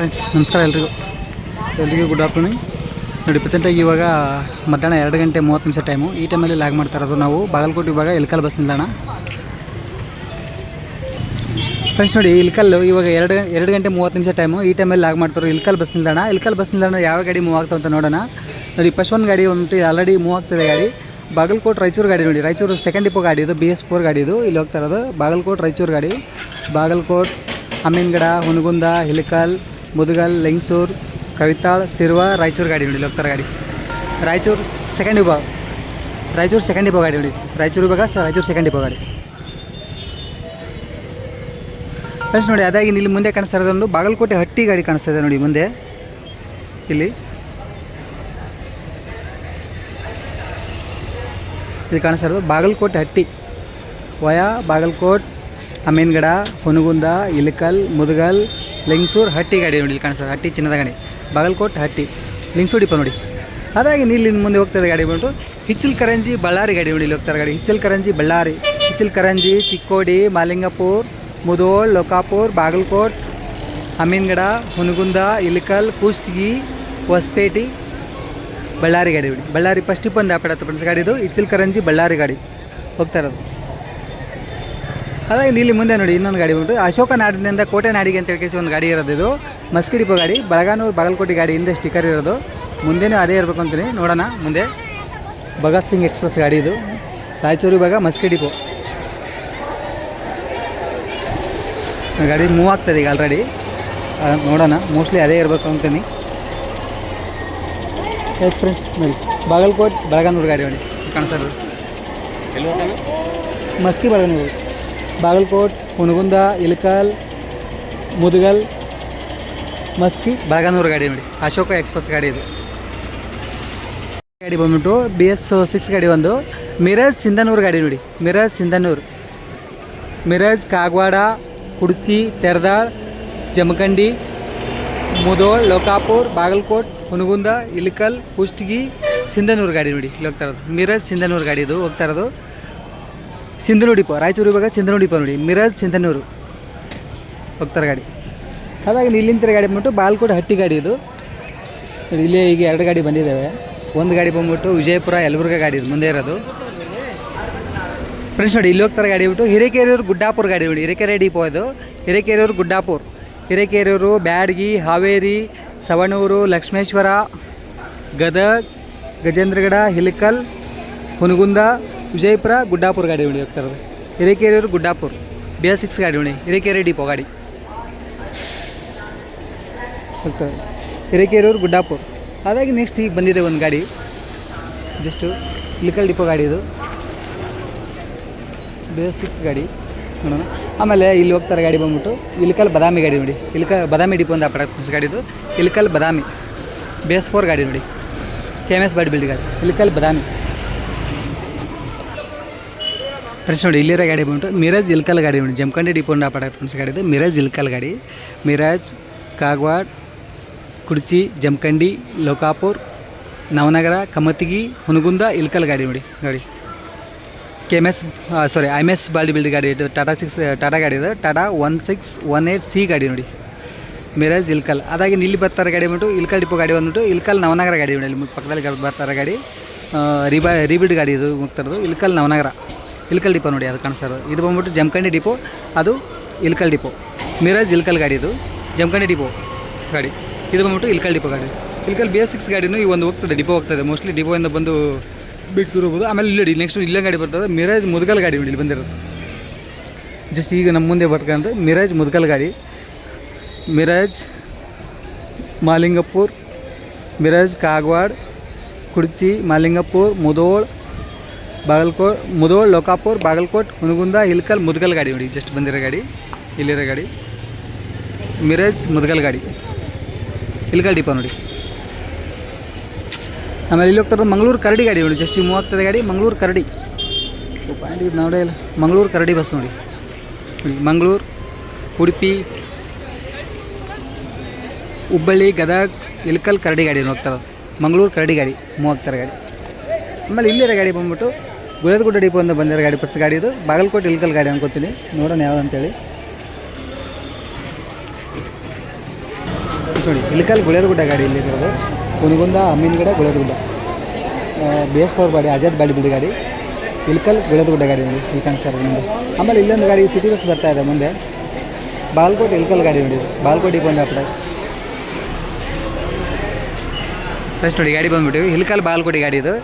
Friends ನಮಸ್ಕಾರ ಎಲ್ರಿಗೂ. ಎಲ್ರಿಗೂ ಗುಡ್ ಆಫ್ಟರ್ನೂನ್ ನೋಡಿ ಪ್ರೆಸೆಂಟಾಗಿ ಇವಾಗ ಮಧ್ಯಾಹ್ನ ಎರಡು ಗಂಟೆ ಮೂವತ್ತು ನಿಮಿಷ ಟೈಮು ಈ ಟೈಮಲ್ಲಿ ಲ್ಯಾಗ್ ಮಾಡ್ತಾ ಇರೋದು ನಾವು ಬಾಗಲಕೋಟೆ ಇವಾಗ ಇಲ್ಕಲ್ ಬಸ್ ನಿಲ್ದಾಣ. ಫ್ರೆಂಡ್ಸ್ ನೋಡಿ ಇಲ್ಕಲ್ಲು ಇವಾಗ ಎರಡು ಎರಡು ಗಂಟೆ ಮೂವತ್ತು ನಿಮಿಷ ಟೈಮು ಈ ಟೈಮಲ್ಲಿ ಲಾಗ್ ಮಾಡ್ತಾರೆ ಇಲ್ಕಲ್ ಬಸ್ ನಿಲ್ದಾಣ. ಇಲ್ಕಲ್ ಬಸ್ ನಿಲ್ದಾಣ ಯಾವ ಗಾಡಿ ಮೂವ್ ಆಗ್ತಾವೆ ಅಂತ ನೋಡೋಣ. ನೋಡಿ ಫಸ್ಟ್ ಒಂದು ಗಾಡಿ ಒಂದು ಆಲ್ರೆಡಿ ಮೂವ್ ಆಗ್ತಿದೆ ಗಾಡಿ. ಬಾಗಲಕೋಟ್ ರಾಯಚೂರು ಗಾಡಿ ನೋಡಿ. ರಾಯಚೂರು ಸೆಕೆಂಡ್ ಡಿಪೋ ಗಾಡಿ ಇದು ಬಿ ಎಸ್ ಫೋರ್ ಗಾಡಿ ಇದು. ಇಲ್ಲಿ ಹೋಗ್ತಾ ಇರೋದು ಬಾಗಲಕೋಟ್ ರಾಯಚೂರು ಗಾಡಿ. ಬಾಗಲಕೋಟ್ ಅಮೀನ್ಗಡ ಹುನಗುಂದ ಹಿಲಿಕಲ್ ಮುದುಗಲ್, ಲಿಂಗ್ಸೂರ್, ಕವಿತಾಳ್, ಸಿರ್ವ, ರಾಯಚೂರು ಗಾಡಿ ನೋಡಿ ಹೋಗ್ತಾರೆ ಗಾಡಿ. ರಾಯಚೂರು ಸೆಕೆಂಡ್ ವಿಭಾಗ. ರಾಯಚೂರು ಸೆಕೆಂಡ್ ವಿಭಾಗ ಗಾಡಿ ನೋಡಿ. ರಾಯಚೂರು ವಿಭಾಗ ರಾಯಚೂರು ಸೆಕೆಂಡ್ ಡಿಪೋ ಗಾಡಿ. ಫ್ರೆಂಡ್ಸ್ ನೋಡಿ, ಅದಾಗಿ ಇಲ್ಲಿ ಮುಂದೆ ಕಾಣಿಸ್ತಾ ಇರೋದೊಂದು ಬಾಗಲಕೋಟೆ ಹಟ್ಟಿ ಗಾಡಿ ಕಾಣಿಸ್ತಾ ಇದೆ ನೋಡಿ ಮುಂದೆ. ಇಲ್ಲಿ. ಇಲ್ಲಿ ಕಾಣಿಸ್ತಾ ಇರೋದು ಬಾಗಲಕೋಟೆ ಹಟ್ಟಿ. ವಯಾ, ಬಾಗಲಕೋಟ್, ಅಮೀನ್ಗಡ, ಹುನಗುಂದ, ಇಲಕಲ್, ಮುದಗಲ್ ಲಿಂಗ್ಸೂರ್ ಹಟ್ಟಿ ಗಾಡಿ ನೋಡಿ ಇಲ್ಲಿ ಕಾಣಿಸ್ತದೆ. ಹಟ್ಟಿ ಚಿನ್ನದ ಗಾಡಿ. ಬಾಗಲಕೋಟ್ ಹಟ್ಟಿ. ಲಿಂಗ್ಸೂರು ಡಿಪೋ ನೋಡಿ. ಅದಾಗಿ ಇಲ್ಲಿ ಮುಂದೆ ಮುಂದೆ ಹೋಗ್ತದೆ ಗಾಡಿ ಬಂದು ಹಿಚ್ಚಲ್ ಕರಂಜಿ ಬಳ್ಳಾರಿ ಗಾಡಿ ನೋಡಿ ಇಲ್ಲಿ ಹೋಗ್ತಾರೆ ಗಾಡಿ. ಹಿಚ್ಚಲ್ ಕರಂಜಿ ಬಳ್ಳಾರಿ. ಹಿಚ್ಚಲ್ ಕರಂಜಿ, ಚಿಕ್ಕೋಡಿ, ಮಾಲಿಂಗಪುರ್, ಮುದೋಳ್, ಲೋಕಾಪುರ್, ಬಾಗಲಕೋಟ್, ಅಮೀನ್ಗಡ, ಹುನಗುಂದ ಇಲಕಲ್ ಕುಷ್ಟಗಿ ಹೊಸಪೇಟೆ, ಬಳ್ಳಾರಿ ಗಾಡಿ ಬಿಡಿ ಬಳ್ಳಾರಿ ಫಸ್ಟ್ ಇಪ್ಪಂದು ಆಪಡತ್ತೆ ಫ್ರೆಂಡ್ಸ್ ಗಾಡಿದು. ಇಚ್ಚಲ್ ಕರಂಜಿ, ಬಳ್ಳಾರಿ ಗಾಡಿ. ಹೋಗ್ತಾ ಇರೋದು. ಹಾಗಾಗಿ ಇಲ್ಲಿ ಮುಂದೆ ನೋಡಿ ಇನ್ನೊಂದು ಗಾಡಿ ಬಂದು ಅಶೋಕ ನಾಡಿನಿಂದ ಕೋಟೆ ನಾಡಿಗೆ ಅಂತ ಹೇಳಿ ಒಂದು ಗಾಡಿ ಇರೋದು ಇದು. ಮಸ್ಕಿ ಡಿಪೋ ಗಾಡಿ ಬಳಗಾನೂರು ಬಾಗಲಕೋಟೆ ಗಾಡಿ ಹಿಂದೆ ಸ್ಟಿಕ್ಕರ್ ಇರೋದು. ಮುಂದೆನೂ ಅದೇ ಇರಬೇಕು ಅಂತೀನಿ. ನೋಡೋಣ ಮುಂದೆ. ಭಗತ್ ಸಿಂಗ್ ಎಕ್ಸ್ಪ್ರೆಸ್ ಗಾಡಿ ಇದು. ರಾಯಚೂರು ಭಾಗ ಮಸ್ಕಿ ಡಿಪೋ. ಗಾಡಿ ಮೂವ್ ಆಗ್ತದೆ ಈಗ ಆಲ್ರೆಡಿ ನೋಡೋಣ. ಮೋಸ್ಟ್ಲಿ ಅದೇ ಇರಬೇಕು ಅಂತೀನಿ. ಎಸ್ ಫ್ರೆಂಡ್ಸ್ ನೋಡಿ. ಬಾಗಲಕೋಟ್ ಬೆಳಗಾನೂರು ಗಾಡಿ ನೋಡಿ. ಕಾಣಿಸೋದು ಮಸ್ಕಿ ಬೆಳಗಾನೂರು ಬಾಗಲಕೋಟ್ ಹುನಗುಂದ ಇಲಕಲ್ ಮುದಗಲ್, ಮಸ್ಕಿ. ಬಾಗನೂರು ಗಾಡಿ ನೋಡಿ. ಅಶೋಕ ಎಕ್ಸ್ಪ್ರೆಸ್ ಗಾಡಿ ಇದು. ಗಾಡಿ ಬಂದ್ಬಿಟ್ಟು ಬಿ ಎಸ್ ಸಿಕ್ಸ್ ಗಾಡಿ ಒಂದು. ಮಿರಾಜ್ ಸಿಂಧನೂರು ಗಾಡಿ ನೋಡಿ. ಮಿರಾಜ್ ಸಿಂಧನೂರು. ಮಿರಾಜ್ ಕಾಗವಾಡ, ಕುಡ್ಸಿ, ತೆರದಾಳ್, ಜಮಖಂಡಿ, ಮುದೋಳ್, ಲೋಕಾಪುರ್, ಬಾಗಲಕೋಟ್ ಹುನಗುಂದ ಇಲಕಲ್ ಕುಷ್ಟಗಿ, ಸಿಂಧನೂರು ಗಾಡಿ ನೋಡಿ. ಇಲ್ಲಿ ಹೋಗ್ತಾ ಇರೋದು. ಮಿರಾಜ್ ಸಿಂಧನೂರು ಗಾಡಿ ಇದು. ಹೋಗ್ತಾ ಇರೋದು. ಸಿಂಧನೂರು ಡಿಪೋ, ರಾಯಚೂರು ಇವಾಗ ಸಿಂಧನೂರು ಡಿಪೋ ನೋಡಿ, ಮಿರಾಜ್ ಸಿಂಧನೂರು. ಹೋಗ್ತಾರೆ ಗಾಡಿ. ಹಾಗಾಗಿ ಇಲ್ಲಿಂದ ಗಾಡಿ ಬಂದ್ಬಿಟ್ಟು ಬಾಲ್ಕೋಟೆ ಹಟ್ಟಿ ಗಾಡಿ ಇದು. ಇಲ್ಲೇ ಈಗ ಎರಡು ಗಾಡಿ ಬಂದಿದ್ದಾವೆ. ಒಂದು ಗಾಡಿ ಬಂದ್ಬಿಟ್ಟು ವಿಜಯಪುರ, ಯಲಬುರ್ಗ ಗಾಡಿ ಇದು ಮುಂದೆ ಇರೋದು. ಫ್ರೆಂಡ್ಸ್ ನೋಡಿ, ಇಲ್ಲಿ ಹೋಗ್ತಾರೆ ಗಾಡಿ ಬಿಟ್ಟು ಹಿರೇಕೆರೂರು ಗುಡ್ಡಾಪುರ ಗಾಡಿ ನೋಡಿ, ಹಿರೇಕೆರೆ ಡಿಪೋ ಇದು. ಹಿರೇಕೆರೂರು ಗುಡ್ಡಾಪುರ. ಹಿರೇಕೆರೂರು ಬ್ಯಾಡಗಿ, ಹಾವೇರಿ, ಸವಣೂರು, ಲಕ್ಷ್ಮೇಶ್ವರ, ಗದಗ್, ಗಜೇಂದ್ರಗಡ, ಹಿಲಕಲ್, ಹುನಗುಂದ ವಿಜಯಪುರ ಗುಡ್ಡಾಪುರ ಗಾಡಿ ಉಣಿ ಹೋಗ್ತಾ ಇರೋದು. Hirekerur Guddapur B S six ಗಾಡಿ ಉಣಿ ಹಿರೇಕೆರೆ ಡಿಪೋ ಗಾಡಿ. ಹೋಗ್ತಾರೆ ಹಿರೇಕೆರೆಯವರು ಗುಡ್ಡಾಪುರ. ಹಾಗಾಗಿ ನೆಕ್ಸ್ಟ್ ಈಗ ಬಂದಿದೆ ಒಂದು ಗಾಡಿ. ಜಸ್ಟು ಲಿಕಲ್ ಡಿಪೋ ಗಾಡಿ ಇದು. ಬಿ ಎಸ್ ಸಿಕ್ಸ್ ಗಾಡಿ. ನೋಡೋಣ. ಆಮೇಲೆ ಇಲ್ಲಿ ಹೋಗ್ತಾರೆ ಗಾಡಿ ಬಂದ್ಬಿಟ್ಟು ಇಲ್ಲಿಕಲ್ ಬದಾಮಿ ಗಾಡಿ ನೋಡಿ. ಇಲ್ಕ ಬದಾಮಿ ಡಿಪೋ ಅಂತ ಅಪಡ ಗಾಡಿದು Ilkal Badami. B S four ಗಾಡಿ ನೋಡಿ. K M S body build ಗಾಡಿ. ಇಲ್ಕಲ್ ಬದಾಮಿ. ಫ್ರೆಂಡ್ಸ್ ನೋಡಿ, ಇಲ್ಲಿರೋ ಗಾಡಿ ಬಂದು ಮಿರಾಜ್ ಇಲ್ಕಲ್ ಗಾಡಿ ನೋಡಿ ಜಮಖಂಡಿ ಡಿಪೋ ಅಂತ ಗಾಡಿ ಇದೆ ಮಿರಾಜ್ ಇಲ್ಕಲ್ ಗಾಡಿ. ಮಿರಾಜ್, ಕಾಗವಾಡ್, ಕುಡ್ಚಿ ಜಮಖಂಡಿ ಲೋಕಾಪುರ್, ನವನಗರ ಕಮತಿಗಿ ಹುನಗುಂದ ಇಲ್ಕಲ್ ಗಾಡಿ ನೋಡಿ ಗಾಡಿ K M S sorry I M S body build ಗಾಡಿ, ಇದು ಟಾಟಾ ಸಿಕ್ಸ್ ಟಾಟಾ ಗಾಡಿ ಇದೆ, Tata one six one eight C ಗಾಡಿ ನೋಡಿ. ಮಿರಾಜ್ ಇಲ್ಕಲ್. ಅದಾಗಿ ಇಲ್ಲಿ ಬರ್ತಾರೆ ಗಾಡಿ ಬಂದ್ಬಿಟ್ಟು, ಇಲ್ಕಲ್ ಡಿಪೋ ಗಾಡಿ ಬಂದ್ಬಿಟ್ಟು, ಇಲ್ಕಲ್ ನವನಗರ ಗಾಡಿ ನೋಡಿ ಇಲ್ಲಿ ಪಕ್ಕದಲ್ಲಿ ಬರ್ತಾರೆ ಗಾಡಿ. ರಿಬಾ ರಿಬಿಲ್ಡ್ ಗಾಡಿ ಇದು ಹೋಗ್ತಾರದು ಇಲ್ಕಲ್ ನವನಗರ. ಇಲ್ಕಲ್ ಡಿಪೋ ನೋಡಿ, ಅದು ಕಾಣಿಸೋದು ಇದು ಬಂದ್ಬಿಟ್ಟು ಜಮಖಂಡಿ ಡಿಪೋ, ಅದು ಇಲ್ಕಲ್ ಡಿಪೋ. ಮಿರಾಜ್ ಇಲ್ಕಲ್ ಗಾಡಿ ಇದು. ಜಮಖಂಡಿ ಡಿಪೋ ಗಾಡಿ. ಇದು ಬಂದ್ಬಿಟ್ಟು ಇಲ್ಕಲ್ ಡಿಪೋ ಗಾಡಿ. ಇಲ್ಕಲ್ ಬಿ ಎಸ್ ಸಿಕ್ಸ್ ಗಾಡಿನೂ ಈ ಒಂದು ಹೋಗ್ತದೆ, ಡಿಪೋ ಹೋಗ್ತದೆ. ಮೋಸ್ಟ್ಲಿ ಡಿಪೋಯಿಂದ ಬಂದು ಬಿಟ್ಟಿರ್ಬೋದು. ಆಮೇಲೆ ಇಲ್ಲಿ ನೆಕ್ಸ್ಟ್ ಇಲ್ಲೇ ಗಾಡಿ ಬರ್ತದೆ, ಮಿರಾಜ್ ಮುದ್ಗಲ್ ಗಾಡಿ ಇಲ್ಲಿ ಬಂದಿರೋದು. ಜಸ್ಟ್ ಈಗ ನಮ್ಮ ಮುಂದೆ ಬರ್ಕಂದ್ರೆ ಮಿರಾಜ್ ಮುದ್ಗಲ್ ಗಾಡಿ. ಮಿರಾಜ್ ಮಾಲಿಂಗಪುರ್, ಮಿರಾಜ್ ಕಾಗವಾಡ್, ಕುಡ್ಚಿ, ಮಾಲಿಂಗಪುರ್, ಮುದೋಳ್ ಬಾಗಲಕೋಟ್, ಮುದೋಳ್, ಲೋಕಾಪುರ್, ಬಾಗಲಕೋಟ್ ಹುನಗುಂದ ಇಲ್ಕಲ್ ಮುದ್ಗಲ್ ಗಾಡಿ ನೋಡಿ ಜಸ್ಟ್ ಬಂದಿರೋ ಗಾಡಿ, ಇಲ್ಲಿರೋ ಗಾಡಿ. ಮಿರೇಜ್, ಮುದ್ಗಲ್ ಗಾಡಿ. ಇಲ್ಕಲ್ ಡಿಪೋ ನೋಡಿ. ಆಮೇಲೆ ಇಲ್ಲಿ ಹೋಗ್ತಾ ಇರೋದು ಮಂಗಳೂರು ಕರಡಿ ಗಾಡಿ ನೋಡಿ ಜಸ್ಟ್ ಮೂವ್ ಆಗ್ತದೆ ಗಾಡಿ, ಮಂಗಳೂರು ಕರಡಿ. ನೋಡೇ ಇಲ್ಲ. ಮಂಗಳೂರು ಕರಡಿ ಬಸ್ ನೋಡಿ. ಮಂಗಳೂರು, ಉಡುಪಿ, ಹುಬ್ಬಳ್ಳಿ, ಗದಗ್ ಇಲ್ಕಲ್ ಕರಡಿ ಗಾಡಿ ಹೋಗ್ತಾರೆ ಮಂಗಳೂರು ಕರಡಿ ಗಾಡಿ ಮೂವತ್ತಾರು ಗಾಡಿ. ಆಮೇಲೆ ಇಲ್ಲಿರೋ ಗಾಡಿ ಬಂದ್ಬಿಟ್ಟು ಗುಳದಗುಡ್ಡ ಡಿಪೋ ಅಂತ ಬಂದಿರೋ ಗಾಡಿ, ಪಚ್ಚ ಗಾಡಿ ಇದು. ಬಾಗಲಕೋಟೆ ಇಲ್ಕಲ್ ಗಾಡಿ ಅನ್ಕೋತೀನಿ. ನೋಡೋಣ ಯಾವ್ದು ಅಂತೇಳಿ. ನೋಡಿ ಇಲ್ಕಲ್ ಗುಳೇದಗುಡ್ಡ ಗಾಡಿ ಇಲ್ಲಿ ಇರೋದು. ಕುನಗುಂದ ಅಮ್ಮಿನಗಡ ಗುಳೇದಗುಡ್ಡ. ಬೇಸ್ ಪವರ್ ಗಾಡಿ, ಅಜಾದ್ ಬಾಡಿ ಬಿಡಿ ಗಾಡಿ. ಇಲ್ಕಲ್ ಗುಳೇದಗುಡ್ಡ ಗಾಡಿ ನೋಡಿ, ಇಲ್ಲಿ ಇರೋದು ಮುಂದೆ ಆಮೇಲೆ ಇಲ್ಲೊಂದು ಗಾಡಿ ಸಿಟಿ ಬಸ್ ಬರ್ತಾ ಇದೆ ಮುಂದೆ. ಬಾಗಲಕೋಟೆ ಇಲ್ಕಲ್ ಗಾಡಿ ನೋಡಿ, ಬಾಗಲಕೋಟೆ ಬಂದ ಅಪ್ಪ ಫಸ್ಟ್ ನೋಡಿ, ಗಾಡಿ ಬಂದ್ಬಿಟ್ಟು ಇಲ್ಕಲ್ ಬಾಲ್ಕೋಟಿ ಗಾಡಿ ಇದು.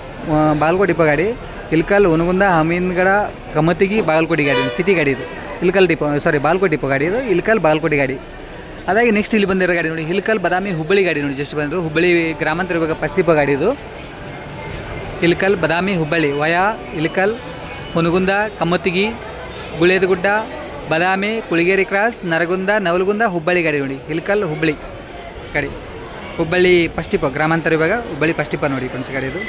ಬಾಲ್ಕೋಟ್ ಗಾಡಿ. ಇಲ್ಕಲ್ ಉನಗುಂದ ಹಮೀನ್ಗಡ ಕಮತಿಗಿ ಬಾಗಲಕೋಟೆ ಗಾಡಿ ಸಿಟಿ ಗಾಡಿ ಇದು. Ilkal depot sorry Balkot depot ಗಾಡಿ ಇದು, ಇಲ್ಕಲ್ ಬಾಲ್ಕೋಟಿ ಗಾಡಿ. ಅದಾಗಿ ನೆಕ್ಸ್ಟ್ ಇಲ್ಲಿ ಬಂದಿರೋ ಗಾಡಿ ನೋಡಿ, ಇಲ್ಕಲ್ ಬದಾಮಿ ಹುಬ್ಬಳ್ಳಿ ಗಾಡಿ ನೋಡಿ ಜಸ್ಟ್ ಬಂದರು. ಹುಬ್ಬಳ್ಳಿ ಗ್ರಾಮಾಂತರ ಇವಾಗ ಫಸ್ಟ್ ಡಿಪೋ ಗಾಡಿ ಇದು. ಇಲ್ಕಲ್ ಬದಾಮಿ ಹುಬ್ಬಳ್ಳಿ, ವಯಾ, ಇಲ್ಕಲ್ ಹುನಗುಂದ ಕಮ್ಮತ್ತಿಗಿ, ಗುಳೇದಗುಡ್ಡ, ಬದಾಮಿ, ಕುಳಿಗೇರಿ ಕ್ರಾಸ್, ನರಗುಂದ, ನವಲಗುಂದ, ಹುಬ್ಬಳ್ಳಿ ಗಾಡಿ ನೋಡಿ. ಇಲ್ಕಲ್ ಹುಬ್ಬಳ್ಳಿ ಗಾಡಿ. ಹುಬ್ಬಳ್ಳಿ ಫಸ್ಟ್ ಟಿಪ ಗ್ರಾಮಾಂತರ ಇವಾಗ ಹುಬ್ಬಳ್ಳಿ ಫಸ್ಟ್ ಟಿಪ ನೋಡಿ ಫ್ರೆಂಡ್ಸ್ ಗಾಡಿ ಇದು.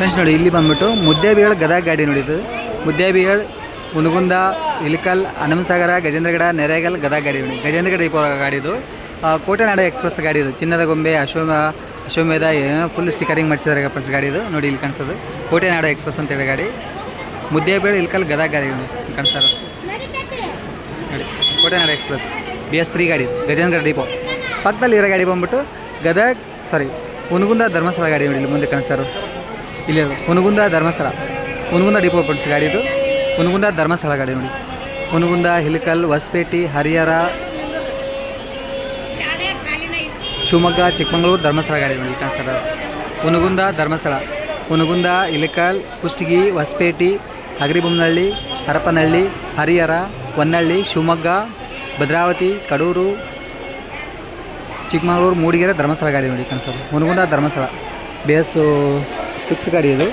ಫ್ರೆಂಡ್ಸ್ ನೋಡಿ ಇಲ್ಲಿ ಬಂದ್ಬಿಟ್ಟು ಮುದ್ದೇಬಿಹಳ್ ಗದಗ ಗಾಡಿ ನೋಡಿದ್ದು. ಮುದ್ದೇಬಿಹಾಳ್ ಮುನಗುಂದ ಇಲ್ಕಲ್ ಹನುಮಸಾಗರ ಗಜೇಂದ್ರಗಡ ನೆರೆಗಲ್ ಗದಗ ಗಾಡಿ ನೋಡಿ. ಗಜೇಂದ್ರಗಡ ಡಿಪೋ ಗಾಡಿ ಇದು. ಆ, ಎಕ್ಸ್ಪ್ರೆಸ್ ಗಾಡಿ ಇದು. ಚಿನ್ನದ ಗೊಂಬೆ ಅಶ್ವಮ ಅಶ್ವಮೇಧ ಏನೋ ಫುಲ್ ಸ್ಟಿಕರಿಂಗ್ ಮಾಡಿಸಿದ್ದಾರೆ ಫ್ರೆಂಡ್ಸ್ ಗಾಡಿ ಇದು. ನೋಡಿ ಇಲ್ಲಿ ಕಾಣಿಸೋದು. ಕೋಟೆನಾಡ ಎಕ್ಸ್ಪ್ರೆಸ್ ಅಂತೇಳಿ ಗಾಡಿ. ಮುದ್ದೇಬೇಳೆ ಇಲ್ಕಲ್ ಗದಗ ಗಾಡಿ ನೋಡಿ Kotenada Kotenadu express B S three ಗಾಡಿ ಗಜೇಂದ್ರಗಡ ಡಿಪೋ ಪಕ್ಕದಲ್ಲಿ ಇರೋ ಗಾಡಿ ಬಂದ್ಬಿಟ್ಟು ಗದಗ ಸಾರಿ ಮುನಗುಂದ ಧರ್ಮಸ್ಥಳ ಗಾಡಿ ನೋಡಿ ಇಲ್ಲಿ ಮುಂದೆ ಕಾಣಿಸ್ತಾ ಇಲ್ಲಿ. ಹುನಗುಂದ ಧರ್ಮಸ್ಥಳ. ಹುನಗುಂದ ಡಿಪೋ ಪಡ್ಸ್ ಗಾಡಿ ಇದು. ಹುನಗುಂದ ಧರ್ಮಸ್ಥಳ ಗಾಡಿ ನೋಡಿ. ಹುನಗುಂದ, ಹಿಲಕಲ್, ಹೊಸಪೇಟೆ, ಹರಿಹರ, ಶಿವಮೊಗ್ಗ, ಚಿಕ್ಕಮಗಳೂರು ಧರ್ಮಸ್ಥಳ ಗಾಡಿ ನೋಡಿ ಕಾಣಿಸ್ತಾರೆ ಹುನಗುಂದ ಧರ್ಮಸ್ಥಳ. ಹುನಗುಂದ ಇಲಕಲ್ ಕುಷ್ಟಗಿ, ಹೊಸಪೇಟೆ, ಹಗರಿಬೊಮ್ಮನಹಳ್ಳಿ, ಹರಪನಹಳ್ಳಿ, ಹರಿಹರ, ಹೊನ್ನಳ್ಳಿ, ಶಿವಮೊಗ್ಗ, ಭದ್ರಾವತಿ, ಕಡೂರು, ಚಿಕ್ಕಮಗಳೂರು, ಮೂಡಿಗೆರೆ ಧರ್ಮಸ್ಥಳ ಗಾಡಿ ನೋಡಿ ಕಾಣಿಸೋದು ಹುನಗುಂದ ಧರ್ಮಸ್ಥಳ. ಬಿ ಸಿಕ್ಸ್ ಗಾಡಿ ಇದು.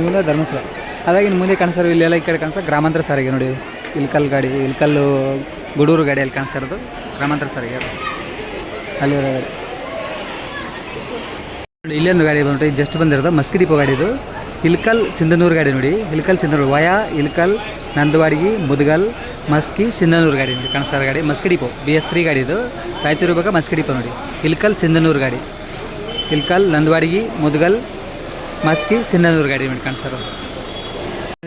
ಮುಂದೆ ಧರ್ಮಸ್ಥಳ. ಹಾಗಾಗಿ ಇನ್ನು ಮುಂದೆ ಕಾಣಿಸೋರು ಇಲ್ಲೆಲ್ಲ ಈ ಕಡೆ ಕಾಣಿಸೋ ಗ್ರಾಮಾಂತರ ಸಾರಿಗೆ ನೋಡಿ. ಇಲ್ಕಲ್ ಗಾಡಿ, ಇಲ್ಕಲ್ಲು ಗುಡೂರು ಗಾಡಿಯಲ್ಲಿ ಕಾಣಿಸ್ತಾ ಇರೋದು. ಗ್ರಾಮಾಂತರ ಸಾರಿಗೆ ಅಲ್ಲಿರೋ ಗಾಡಿ ನೋಡಿ ಇಲ್ಲೊಂದು ಗಾಡಿ ಬಂದ್ಬಿಟ್ಟು ಜಸ್ಟ್ ಬಂದಿರೋದು. ಮಸ್ಕಿ ದೀಪ ಗಾಡಿ ಇದು. ಇಲ್ಕಲ್ ಸಿಂಧನೂರು ಗಾಡಿ ನೋಡಿ. ಇಲ್ಕಲ್ ಸಿಂಧನೂರು ವಯಾ, ಇಲ್ಕಲ್ ನಂದವಾಡಿಗಿ, ಮುದಗಲ್, ಮಸ್ಕಿ ಸಿಂಧನೂರು ಗಾಡಿ ನೋಡಿ. ಕಾಣಿಸ್ತಾರೆ ಗಾಡಿ. Maski depot. B S three ಗಾಡಿ ಇದು. ರಾಯಚೂರು ಇವಾಗ ಮಸ್ಕಿ ಡಿಪೋ ನೋಡಿ. ಇಲ್ಕಲ್ ಸಿಂಧನೂರು ಗಾಡಿ. ಇಲ್ಕಲ್, ನಂದವಾಡಿಗಿ, ಮುದ್ಗಲ್, ಮಸ್ಕಿ ಸಿಂಧನೂರು ಗಾಡಿ ನೋಡಿ ಕಾಣಿಸ್ತಾ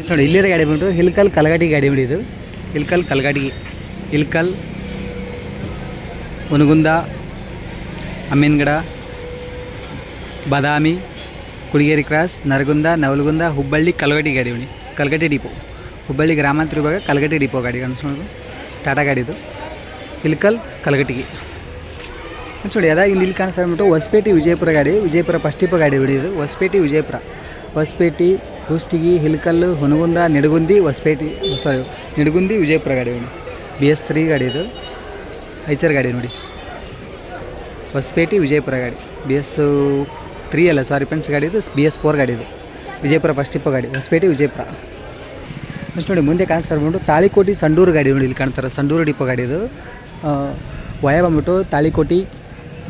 ನೋಡಿ, ಇಲ್ಲಿರೋ ಗಾಡಿ ಬಂದು ಇಲ್ಕಲ್ ಕಲಗಟಿ ಗಾಡಿ ಬಿಡಿದು ಇಲ್ಕಲ್ ಕಲಗಟಿ ಇಲ್ಕಲ್ ಹುನಗುಂದ ಅಮ್ಮಿನಗಡ, ಬಾದಾಮಿ, ಕುಡಿಗೇರಿ ಕ್ರಾಸ್, ನರಗುಂದ, ನವಲಗುಂದ, ಹುಬ್ಬಳ್ಳಿ ಕಲಗಟಿ ಗಾಡಿ ನೋಡಿ ಕಲ್ಗಟ್ಟಿ ಡಿಪೋ. ಹುಬ್ಬಳ್ಳಿ ಗ್ರಾಮಾಂತರ ವಿಭಾಗ ಕಲ್ಗಟ್ಟಿ ಡಿಪೋ ಗಾಡಿ ಕಾಣಿಸ್ಕೊಂಡು ಟಾಟಾ ಗಾಡಿ ಇದು. ಇಲ್ಕಲ್ ಕಲಗಟ್ಟಿಗೆ ನೋಡಿ ಅದಾಗಿ ಇಲ್ಲಿ ಕಾಣಿಸ್ಬಿಟ್ಟು ಹೊಸಪೇಟೆ ವಿಜಯಪುರ ಗಾಡಿ, ವಿಜಯಪುರ ಫಸ್ಟ್ ಟಿಪ್ ಗಾಡಿ ಬಿಡಿದು ಹೊಸಪೇಟೆ ವಿಜಯಪುರ. ಹೊಸಪೇಟೆ ಕುಷ್ಟಗಿ ಹಿಲ್ಕಲ್ಲು, ಹುನಗುಂದ, ನಿಡಗುಂದಿ, ಹೊಸಪೇಟೆ ಸಾರಿ ನಿಡಗುಂದಿ, ವಿಜಯಪುರ ಗಾಡಿ ನೋಡಿ ಬಿ ಎಸ್ ತ್ರೀ ಗಾಡಿ ಇದು. ಐಚರ್ ಗಾಡಿ ನೋಡಿ. ಹೊಸಪೇಟೆ, ವಿಜಯಪುರ ಗಾಡಿ. ಬಿ ಎಸ್ ತ್ರೀ ಅಲ್ಲ ಸಾರಿ ಫ್ರೆಂಡ್ಸ್ ಗಾಡಿ ಇದು. ಬಿ ಎಸ್ ಫೋರ್ ಗಾಡಿ ಇದು. ವಿಜಯಪುರ ಫಸ್ಟ್ ಟಿಪ್ ಗಾಡಿ. ಹೊಸಪೇಟೆ, ವಿಜಯಪುರ. ನೆಕ್ಸ್ಟ್ ನೋಡಿ, ಮುಂದೆ ಕಾಣಿಸ್ತಾ ಬಂದ್ಬಿಟ್ಟು ತಾಳಿಕೋಟಿ, ಸಂಡೂರು ಗಾಡಿ ನೋಡಿ ಇಲ್ಲಿ ಕಾಣ್ತಾರೆ ಸಂಡೂರು ಡಿಪೋ ಗಾಡಿ ಇದು. ವಯ ಬಂದ್ಬಿಟ್ಟು ತಾಳಿಕೋಟಿ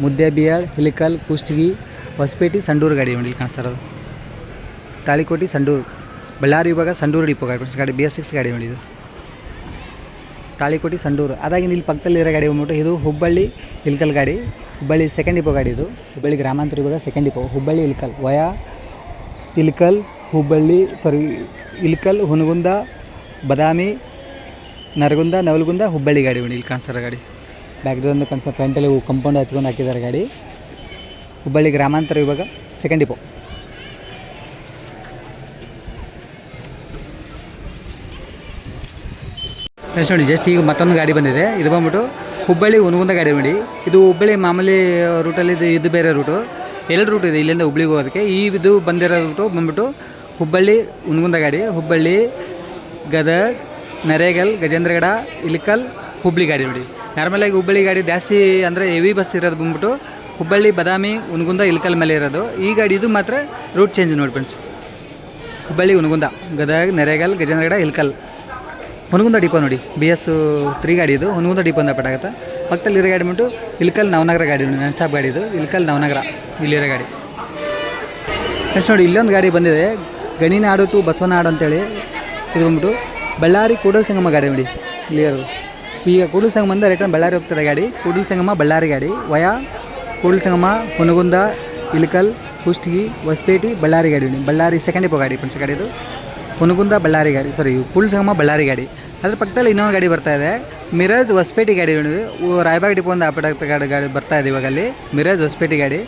ಮುದ್ದೇಬಿಯಾಳ್, ಹಿಲಿಕಲ್, ಕುಷ್ಟಗಿ, ಹೊಸಪೇಟೆ, ಸಂಡೂರು ಗಾಡಿ ಇಲ್ಲಿ ಕಾಣಿಸ್ತಾ ಇರೋದು. ತಾಳಿಕೋಟಿ, ಸಂಡೂರು. ಬಳ್ಳಾರಿ ವಿಭಾಗ ಸಂಡೂರು ಡಿಪೋ ಗಾಡಿ. ಗಾಡಿ ಬಿ ಎಸ್ ಸಿಕ್ಸ್ ಗಾಡಿ ಮಾಡಿದ್ದು ತಾಳಿಕೋಟಿ, ಸಂಡೂರು. ಅದಾಗಿ ಇಲ್ಲಿ ಪಕ್ಕದಲ್ಲಿ ಇರೋ ಗಾಡಿ ಬಂದ್ಬಿಟ್ಟು ಇದು ಹುಬ್ಬಳ್ಳಿ ಇಲ್ಕಲ್ ಗಾಡಿ. ಹುಬ್ಬಳ್ಳಿ ಸೆಕೆಂಡ್ ಡಿಪೋ ಗಾಡಿ ಇದು. ಹುಬ್ಬಳ್ಳಿ ಗ್ರಾಮಾಂತರ ವಿಭಾಗ second depot. Hubballi Ilkal via Ilkal Hubballi sorry Ilkal Hungund, Badami, Naragund, Navalgund, Hubballi ಗಾಡಿ ಇಲ್ಲಿ ಕಾಣಿಸ್ತಾರ ಗಾಡಿ. ಬ್ಯಾಕ್ಗ್ರೌಂಡ್ ಕಾಣಿಸ್ತಾ ಫ್ರಂಟಲ್ಲಿ ಕಂಪೌಂಡ್ ಹಚ್ಕೊಂಡು ಹಾಕಿದ್ದಾರೆ ಗಾಡಿ. ಹುಬ್ಬಳ್ಳಿ ಗ್ರಾಮಾಂತರ ಇವಾಗ ಸೆಕೆಂಡ್ ಡಿಪೋ ನೆಕ್ಸ್ಟ್ ನೋಡಿ ಜಸ್ಟ್ ಈಗ ಮತ್ತೊಂದು ಗಾಡಿ ಬಂದಿದೆ. ಇದು ಬಂದ್ಬಿಟ್ಟು ಹುಬ್ಬಳ್ಳಿ ಹುನಗುಂದ ಗಾಡಿ ನೋಡಿ. ಇದು ಹುಬ್ಬಳ್ಳಿ ಮಾಮೂಲಿ ರೂಟಲ್ಲಿ ಇದು ಇದು ಬೇರೆ ರೂಟು ಎರಡು ರೂಟ್ ಇದೆ ಇಲ್ಲಿಂದ ಹುಬ್ಳಿಗೆ ಹೋಗೋದಕ್ಕೆ. ಈ ಇದು ಬಂದಿರೋ ರೂಟು ಬಂದ್ಬಿಟ್ಟು ಹುಬ್ಬಳ್ಳಿ ಹುನಗುಂದ ಗಾಡಿ, ಹುಬ್ಬಳ್ಳಿ ಗದಗ್, ನರೇಗಲ್, ಗಜೇಂದ್ರಗಡ ಇಲಿಕಲ್ ಹುಬ್ಳಿ ಗಾಡಿ ನೋಡಿ. ನಾರ್ಮಲಾಗಿ ಹುಬ್ಬಳ್ಳಿ ಗಾಡಿ ಜಾಸ್ತಿ ಅಂದರೆ ಹೆವಿ ಬಸ್ ಇರೋದು ಬಂದ್ಬಿಟ್ಟು ಹುಬ್ಬಳ್ಳಿ, ಬದಾಮಿ ಹುನಗುಂದ ಇಲ್ಕಲ್ ಮೇಲೆ ಇರೋದು. ಈ ಗಾಡಿ ಇದು ಮಾತ್ರ ರೂಟ್ ಚೇಂಜ್ ನೋಡಿ ಫ್ರೆಂಡ್ಸ್ ಹುಬ್ಬಳ್ಳಿ ಹುನಗುಂದ ಗದಗ, ನೆರೆಗಲ್, ಗಜೇಂದ್ರಗಡ ಇಲ್ಕಲ್ ಹುನಗುಂದ ಡಿಪೋ ನೋಡಿ. ಬಿ ಎಸ್ ತ್ರೀ ಗಾಡಿ ಇದು. ಹುನಗುಂದ ಡಿಪೋ ಅಂತ ಪಟ್ಟಾಗತ್ತೆ ಪಕ್ಕದಲ್ಲಿ ಇರೋ ಗಾಡಿ ಬಿಟ್ಟು ಇಲ್ಕಲ್ ನವನಗರ ಗಾಡಿ ನೋಡಿ. ನಾನ್ ಸ್ಟಾಪ್ ಗಾಡಿ ಇದು. ಇಲ್ಕಲ್ ನವನಗರ. ಇಲ್ಲಿರೋ ಗಾಡಿ. ನೆಕ್ಸ್ಟ್ ನೋಡಿ, ಇಲ್ಲೊಂದು ಗಾಡಿ ಬಂದಿದೆ. ಗಣಿನಾಡು ಟು ಬಸವನಾಡು ಅಂತೇಳಿ. ಇದು ಬಂದ್ಬಿಟ್ಟು ಬಳ್ಳಾರಿ ಕೂಡಲ ಸಂಗಮ ಗಾಡಿ ನೋಡಿ. ಇಲ್ಲಿ ಇರೋದು ಈಗ ಕೂಡಲ ಸಂಗಮದಿಂದ ರಿಟರ್ನ್ ಬಳ್ಳಾರಿ ಹೋಗ್ತದೆ ಗಾಡಿ. ಕೂಡಲ ಸಂಗಮ, ಬಳ್ಳಾರಿ ಗಾಡಿ. ವಯಾ, ಕೂಡಲ ಸಂಗಮ, ಹುನಗುಂದ, ಇಲಕಲ್, ಕುಷ್ಟಗಿ, ಹೊಸಪೇಟೆ, ಬಳ್ಳಾರಿ ಗಾಡಿ. ಬಳ್ಳಾರಿ ಸೆಕೆಂಡ್ ಡಿಪೋ ಗಾಡಿ ಫ್ರೆಂಡ್ಸ್ ಗಾಡಿ ಇದು. ಹುನಗುಂದ, ಬಳ್ಳಾರಿ ಗಾಡಿ. ಸಾರಿ ಕೂಡಲ ಸಂಗಮ, ಬಳ್ಳಾರಿ ಗಾಡಿ. ಅದ್ರ ಪಕ್ಕದಲ್ಲಿ ಇನ್ನೊಂದು ಗಾಡಿ ಬರ್ತಾ ಇದೆ. ಮಿರಾಜ್ ಹೊಸಪೇಟೆ ಗಾಡಿ ರಾಯಬಾಗ್ ಡಿಪೋ ಒಂದು ಆಪಡ ಗಾಡಿ ಗಾಡಿ ಬರ್ತಾ ಇದೆ ಇವಾಗ ಅಲ್ಲಿ ಮಿರಾಜ್ ಹೊಸಪೇಟೆ ಗಾಡಿ.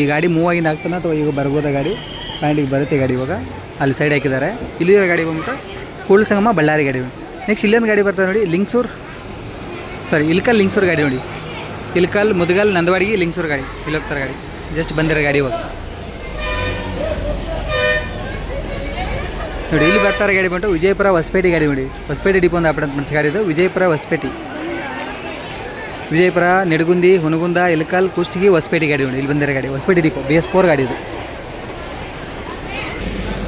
ಈ ಗಾಡಿ ಮೂವ್ ಆಗಿಂದ ಆಗ್ತಾನೆ ಅಥವಾ ಈಗ ಬರ್ಬೋದ ಗಾಡಿ? ಪ್ಯಾಂಟಿಗೆ ಬರುತ್ತೆ ಗಾಡಿ ಇವಾಗ. ಅಲ್ಲಿ ಸೈಡ್ ಹಾಕಿದ್ದಾರೆ. ಇಲ್ಲಿರೋ ಗಾಡಿ ಬಂದ್ಬಿಟ್ಟು ಕೂಡಲ ಸಂಗಮ, ಬಳ್ಳಾರಿ ಗಾಡಿ. ನೆಕ್ಸ್ಟ್ ಇಲ್ಲೊಂದು ಗಾಡಿ ಬರ್ತದೆ ನೋಡಿ ಲಿಂಗ್ಸೂರ್ ಸಾರಿ ಇಲ್ಕಲ್ ಲಿಂಗ್ಸೂರ್ ಗಾಡಿ ನೋಡಿ. ಇಲ್ಕಲ್ ಮುದಗಲ್ ನಂದವಾಡಿಗೆ ಲಿಂಗ್ಸೂರ್ ಗಾಡಿ. ಇಲ್ಲಿ ಹೋಗ್ತಾರೆ ಗಾಡಿ. ಜಸ್ಟ್ ಬಂದಿರೋ ಗಾಡಿ ಇವಾಗ. ನೋಡಿ, ಇಲ್ಲಿ ಬರ್ತಾರೆ ಗಾಡಿ ಬಂಟು ವಿಜಯಪುರ ಹೊಸಪೇಟೆ ಗಾಡಿ ನೋಡಿ. ಹೊಸಪೇಟೆ ಡಿಪೋ ಒಂದು ಮನಸ್ಸು ಗಾಡಿ ಇದು. ವಿಜಯಪುರ ಹೊಸಪೇಟೆ. ವಿಜಯಪುರ, ನೆಡಗುಂದಿ ಹುನಗುಂದ ಇಲ್ಕಲ್ ಕುಷ್ಟಗಿ ಹೊಸಪೇಟೆ ಗಾಡಿ ನೋಡಿ. ಇಲ್ಲಿ ಬಂದಿರೋ ಗಾಡಿ. Hosapete depot B S four ಗಾಡಿ ಇದು.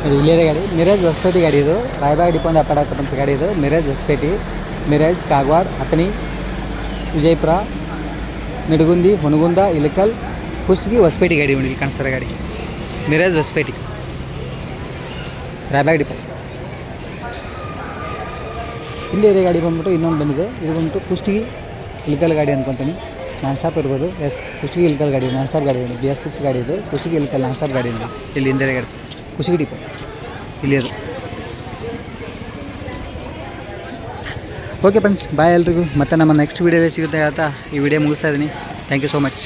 ನೋಡಿ ಇಲ್ಲೇ ಗಾಡಿ. ಮಿರೇಜ್ ಹೊಸಪೇಟೆ ಗಾಡಿ ಇದು. ರಾಯಬಾಗ್ ಡಿಪೋಂದ ಆಪಡ ಗಾಡಿ ಇದು. ಮಿರಾಜ್ ಹೊಸಪೇಟೆ, ಮಿರೇಜ್ ಕಾಗವಾಡ, ಅಥಣಿ, ವಿಜಯಪುರ, ನಿಡಗುಂದಿ ಹುನಗುಂದ ಇಲಕಲ್ ಕುಷ್ಟಗಿ ಹೊಸಪೇಟೆ ಗಾಡಿ ಇಲ್ಲಿ ಕಾಣಿಸ್ತಾರೆ ಗಾಡಿ. ಮಿರೇಜ್ ಹೊಸಪೇಟೆ. ರಾಯಬಾಗ್ ಡಿಪೋ. ಇಲ್ಲಿ ಇದೆ ಗಾಡಿ ಬಂದ್ಬಿಟ್ಟು ಇನ್ನೊಂದು ಬಂದಿದೆ. ಇದು ಬಂದ್ಬಿಟ್ಟು ಕುಷ್ಟಗಿ ಇಲಕಲ್ ಗಾಡಿ ಅನ್ಕೊತೀನಿ. ನಾನ್ ಸ್ಟಾಪ್ ಇರ್ಬೋದು. ಎಸ್, ಕುಷ್ಟಗಿ ಇಲ್ಕಲ್ ಗಾಡಿ, ನಾನ್ ಸ್ಟಾಪ್ ಗಾಡಿ, ಬಿ ಎಸ್ ಸಿಕ್ಸ್ ಗಾಡಿ ಇದು. ಕುಷ್ಟಗಿ ಇಲ್ಕಲ್ ನಾನ್ ಸ್ಟಾಪ್ ಗಾಡಿ ಇದೆ. ಇಲ್ಲಿ ಹಿಂದೆ ಗಾಡಿ. ಕುಷ್ಟಗಿ ಡಿಪೋ ಇಲ್ಲಿ ಅದು ಓಕೆ ಫ್ರೆಂಡ್ಸ್ ಬಾಯ್ ಎಲ್ರಿಗೂ. ಮತ್ತೆ ನಮ್ಮ ನೆಕ್ಸ್ಟ್ ವೀಡಿಯೋ ಸಿಗುತ್ತೆ ಹೇಳ್ತಾ ಈ ವಿಡಿಯೋ ಮುಗಿಸ್ತಾ ಇದ್ದೀನಿ. Thank you so much